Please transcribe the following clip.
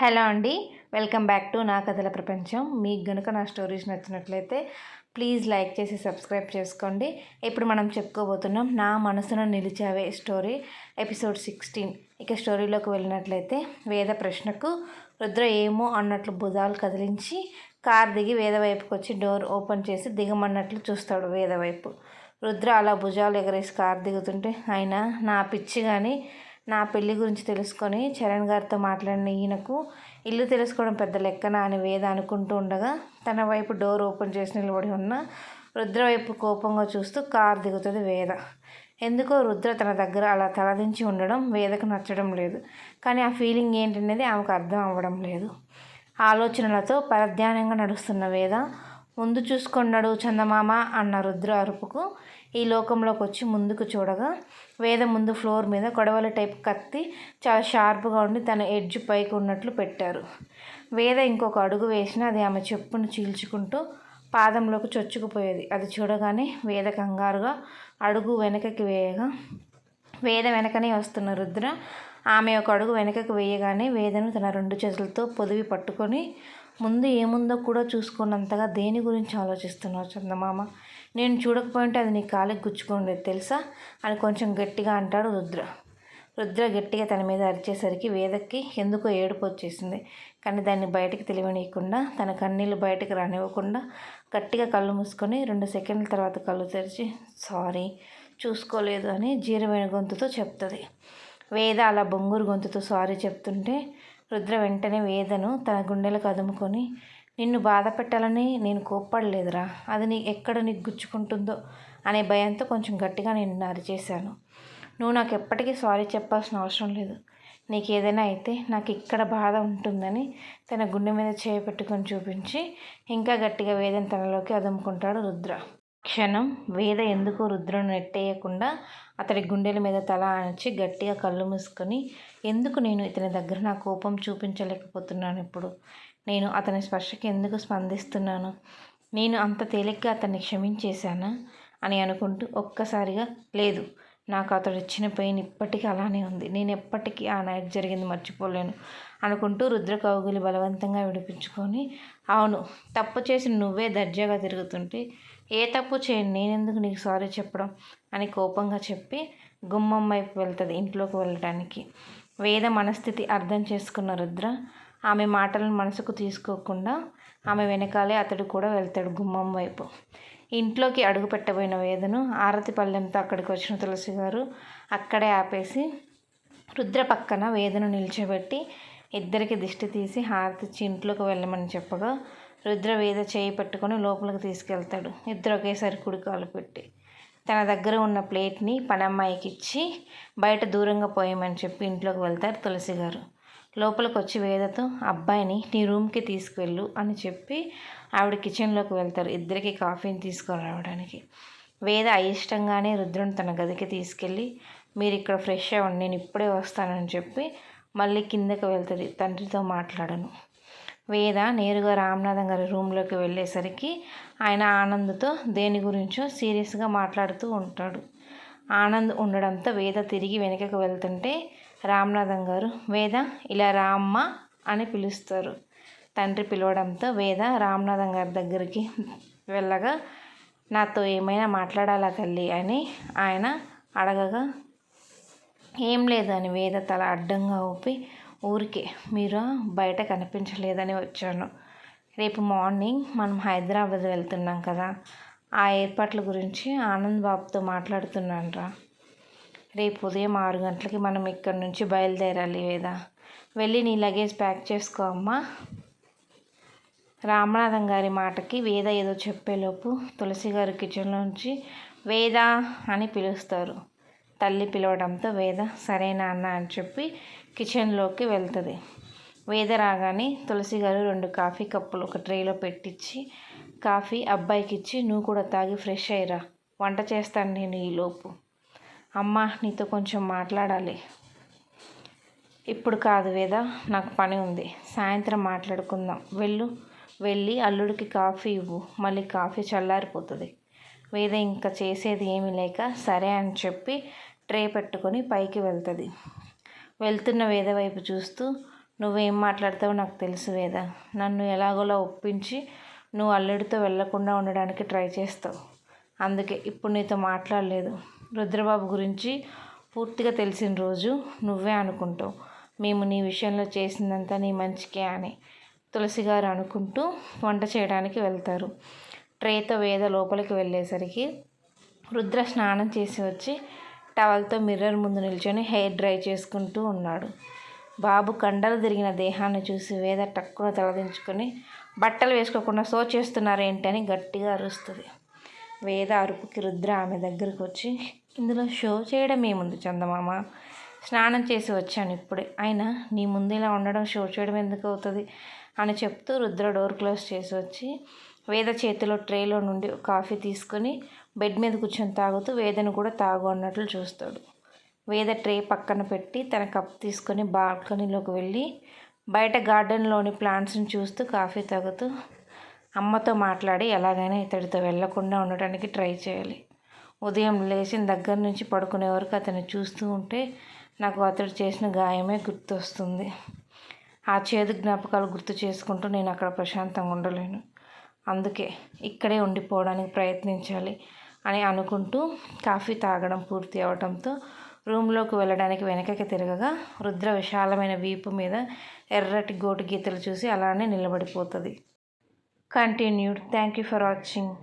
Hello అండి. Welcome back to నా కథల ప్రపంచం. మీకు గనుక నా స్టోరీస్ నచ్చినట్లయితే ప్లీజ్ లైక్ చేసి సబ్స్క్రైబ్ చేసుకోండి. ఇప్పుడు మనం చెప్పుకోబోతున్నాం నా మనసును నిలిచావే స్టోరీ ఎపిసోడ్ సిక్స్టీన్. ఇక స్టోరీలోకి వెళ్ళినట్లయితే వేద ప్రశ్నకు రుద్ర ఏమో అన్నట్లు భుజాలు కదిలించి కార్ దిగి వేద వైపుకి వచ్చి డోర్ ఓపెన్ చేసి దిగమన్నట్లు చూస్తాడు వేద వైపు. రుద్ర అలా భుజాలు ఎగరేసి కార్ దిగుతుంటే ఆయన నా పిచ్చి కానీ నా పెళ్ళి గురించి తెలుసుకొని చరణ్ గారితో మాట్లాడిన ఈయనకు ఇల్లు తెలుసుకోవడం పెద్ద లెక్కన అని వేద అనుకుంటూ ఉండగా తన వైపు డోర్ ఓపెన్ చేసి నిలబడి ఉన్న రుద్ర వైపు కోపంగా చూస్తూ కారు దిగుతుంది వేద. ఎందుకో రుద్ర తన దగ్గర అలా తలదించి ఉండడం వేదకు నచ్చడం లేదు. కానీ ఆ ఫీలింగ్ ఏంటనేది ఆమెకు అర్థం అవ్వడం లేదు. ఆలోచనలతో పరధ్యానంగా నడుస్తున్న వేద ముందు చూసుకున్నాడు చందమామ అన్న రుద్ర అరుపుకు. ఈ లోకంలోకి వచ్చి ముందుకు చూడగా వేద ముందు ఫ్లోర్ మీద గొడవల టైప్ కత్తి చాలా షార్ప్గా ఉండి తన ఎడ్జ్ పైకి ఉన్నట్లు పెట్టారు. వేద ఇంకొక అడుగు వేసిన అది ఆమె చెప్పును చీల్చుకుంటూ పాదంలోకి చొచ్చుకుపోయేది. అది చూడగానే వేద కంగారుగా అడుగు వెనకకి వేయగా వేద వెనకనే వస్తున్న రుద్ర ఆమె ఒక అడుగు వెనకకు వేయగానే వేదను తన రెండు చేతులతో పొదివి పట్టుకొని ముందు ఏముందో కూడా చూసుకున్నంతగా దేని గురించి ఆలోచిస్తున్నావు చందమామ? నేను చూడకపోయింటే అది నీ కాలికి గుచ్చుకుండేది తెలుసా? అని కొంచెం గట్టిగా అంటాడు రుద్ర. రుద్ర గట్టిగా తన మీద అరిచేసరికి వేదకి ఎందుకో ఏడుపు వచ్చేసింది. కానీ దాన్ని బయటకు తెలియనీయకుండా తన కన్నీళ్ళు బయటకు రానివ్వకుండా గట్టిగా కళ్ళు మూసుకొని రెండు సెకండ్ల తర్వాత కళ్ళు తెరిచి సారీ చూసుకోలేదు అని జీరమైన గొంతుతో చెప్తుంది. వేద అలా బొంగురు గొంతుతో సారీ చెప్తుంటే రుద్ర వెంటనే వేదను తన గుండెలకు అదుముకొని నిన్ను బాధ పెట్టాలని నేను కోప్పడలేదురా. అది నీ ఎక్కడ నీకు గుచ్చుకుంటుందో అనే భయంతో కొంచెం గట్టిగా నేను అరిచేశాను నువ్వు నాకు ఎప్పటికీ సారీ చెప్పాల్సిన అవసరం లేదు. నీకు ఏదైనా అయితే నాకు ఇక్కడ బాధ ఉంటుందని తన గుండె మీద చేయపెట్టుకొని చూపించి ఇంకా గట్టిగా వేదన తనలోకి అదుముకుంటాడు రుద్ర. క్షణం వేద ఎందుకు రుద్రుని నెట్టేయకుండా అతడి గుండెల మీద తల ఆనిచి గట్టిగా కళ్ళు మూసుకొని ఎందుకు నేను ఇతని దగ్గర నా కోపం చూపించలేకపోతున్నాను ఇప్పుడు? నేను అతని స్పర్శకి ఎందుకు స్పందిస్తున్నాను? నేను అంత తేలిగ్గా అతన్ని క్షమించేశానా? అని అనుకుంటూ ఒక్కసారిగా లేదు నాకు అతడు ఇచ్చిన పెయిన్ ఇప్పటికీ అలానే ఉంది. నేను ఎప్పటికీ ఆ నైట్ జరిగింది మర్చిపోలేను అనుకుంటూ రుద్ర కౌగులి బలవంతంగా విడిపించుకొని అవును తప్పు చేసి నువ్వే దర్జాగా తిరుగుతుంటే ఏ తప్పు చేయను నేనెందుకు నీకు సారీ చెప్పడం అని కోపంగా చెప్పి గుమ్మం వైపు వెళ్తుంది ఇంట్లోకి వెళ్ళడానికి వేద మనస్థితి అర్థం చేసుకున్న రుద్ర ఆమె మాటలను మనసుకు తీసుకోకుండా ఆమె వెనకాలే అతడు కూడా వెళ్తాడు గుమ్మం వైపు. ఇంట్లోకి అడుగు పెట్టబోయిన వేదను ఆరతి పల్లెంతో అక్కడికి వచ్చిన తులసి గారు అక్కడే ఆపేసి రుద్ర పక్కన వేదను నిల్చోబెట్టి ఇద్దరికి దిష్టి తీసి హారతిచ్చి ఇంట్లోకి వెళ్ళమని చెప్పగా రుద్రవేద చేయి పెట్టుకొని లోపలికి తీసుకెళ్తాడు. ఇద్దరు ఒకేసారి కుడికాలు పెట్టి. తన దగ్గర ఉన్న ప్లేట్ని పనమ్మాయికి ఇచ్చి బయట దూరంగా పోయమని చెప్పి ఇంట్లోకి వెళ్తారు తులసి గారు లోపలికి వచ్చి వేదతో అబ్బాయిని నీ రూమ్కి తీసుకువెళ్ళు అని చెప్పి ఆవిడ కిచెన్లోకి వెళ్తారు. ఇద్దరికి కాఫీని తీసుకురావడానికి. వేద అయిష్టంగానే రుద్రుని తన గదికి తీసుకెళ్ళి మీరు ఇక్కడ ఫ్రెష్ అవ్వండి నేను ఇప్పుడే వస్తానని చెప్పి మళ్ళీ కిందకి వెళ్తుంది. తండ్రితో మాట్లాడను. వేద నేరుగా రామనాథం గారి రూమ్లోకి వెళ్ళేసరికి ఆయన ఆనంద్తో దేని గురించో సీరియస్గా మాట్లాడుతూ ఉంటాడు. ఆనంద్ ఉండడంతో వేద తిరిగి వెనకకు వెళ్తుంటే రామనాథం గారు వేద ఇలా రామ్మ అని పిలుస్తారు. తండ్రి పిలవడంతో వేద రామనాథం గారి దగ్గరికి వెళ్ళగా నాతో ఏమైనా మాట్లాడాలా తల్లి అని ఆయన అడగగా ఏం లేదు అని వేద తల అడ్డంగా ఊపి ఊరికే మీరు బయట కనిపించలేదని వచ్చాను. రేపు మార్నింగ్ మనం హైదరాబాద్ వెళ్తున్నాం కదా ఆ ఏర్పాట్ల గురించి ఆనంద్ బాబుతో మాట్లాడుతున్నాను రా. రేపు ఉదయం ఆరు గంటలకి మనం ఇక్కడ నుంచి బయలుదేరాలి వేదా? వెళ్ళి నీ లగేజ్ ప్యాక్ చేసుకో అమ్మా. రామనాథం గారి మాటకి వేద ఏదో చెప్పేలోపు తులసి గారు కిచెన్లోంచి వేద అని పిలుస్తారు. తల్లి పిలవడంతో వేద సరే నాన్న అని చెప్పి కిచెన్లోకి వెళ్తుంది. వేద రాగానే తులసి గారు రెండు కాఫీ కప్పులు ఒక ట్రేలో పెట్టించి కాఫీ అబ్బాయికి ఇచ్చి నువ్వు కూడా తాగి ఫ్రెష్ అయ్యిరా. వంట చేస్తాను నేను ఈలోపు అమ్మ నీతో కొంచెం మాట్లాడాలి. ఇప్పుడు కాదు వేద నాకు పని ఉంది. సాయంత్రం మాట్లాడుకుందాం. వెళ్ళు. వెళ్ళి అల్లుడికి కాఫీ ఇవ్వు. మళ్ళీ కాఫీ చల్లారిపోతుంది. వేద ఇంకా చేసేది ఏమీ లేక సరే అని చెప్పి ట్రే పెట్టుకొని పైకి వెళ్తుంది. వెళ్తున్న వేద వైపు చూస్తూ నువ్వేం మాట్లాడతావో నాకు తెలుసు వేద. నన్ను ఎలాగోలా ఒప్పించి నువ్వు అల్లుడితో వెళ్ళకుండా ఉండడానికి ట్రై చేస్తావు. అందుకే ఇప్పుడు నీతో మాట్లాడలేదు. రుద్రబాబు గురించి పూర్తిగా తెలిసిన రోజు నువ్వే అనుకుంటావు. మేము నీ విషయంలో చేసిందంతా నీ మంచికే అని తులసి గారు అనుకుంటూ వంట చేయడానికి వెళ్తారు. ట్రేతో వేద లోపలికి వెళ్ళేసరికి రుద్ర స్నానం చేసి వచ్చి టవల్తో మిర్రర్ ముందు నిల్చొని హెయిర్ డ్రై చేసుకుంటూ ఉన్నాడు. బాబు కండలు తిరిగిన దేహాన్ని చూసి వేద టక్కున తలదించుకొని బట్టలు వేసుకోకుండా సో చేస్తున్నారేంటని గట్టిగా అరుస్తుంది. వేద అరుపుకి రుద్ర ఆమె దగ్గరకు వచ్చి ఇందులో షో చేయడం ఏముంది చందమామ? స్నానం చేసి వచ్చాను ఇప్పుడే. అయినా నీ ముందు ఇలా ఉండడం షో చేయడం ఎందుకు అవుతుంది? అని చెప్తూ రుద్ర డోర్ క్లోజ్ చేసి వచ్చి వేద చేతిలో ట్రేలో నుండి కాఫీ తీసుకొని బెడ్ మీద కూర్చొని తాగుతూ వేదను కూడా తాగు అన్నట్లు చూస్తాడు. వేద ట్రే పక్కన పెట్టి తన కప్ తీసుకొని బాల్కనీలోకి వెళ్ళి బయట గార్డెన్లోని ప్లాంట్స్ని చూస్తూ కాఫీ తాగుతూ అమ్మతో మాట్లాడి ఎలాగైనా ఇతడితో వెళ్ళకుండా ఉండటానికి ట్రై చేయాలి. ఉదయం లేచిన దగ్గర నుంచి పడుకునే వరకు అతను చూస్తూ ఉంటే నాకు అతడు చేసిన గాయమే గుర్తొస్తుంది. ఆ చేదు జ్ఞాపకాలు గుర్తు చేసుకుంటూ నేను అక్కడ ప్రశాంతంగా ఉండలేను. అందుకే ఇక్కడే ఉండిపోవడానికి ప్రయత్నించాలి అని అనుకుంటూ కాఫీ తాగడం పూర్తి అవడంతో రూమ్లోకి వెళ్ళడానికి వెనకకి తిరగగా రుద్ర విశాలమైన వీపు మీద ఎర్రటి గోటు గీతలు చూసి అలానే నిలబడిపోతుంది. Continued thank you for watching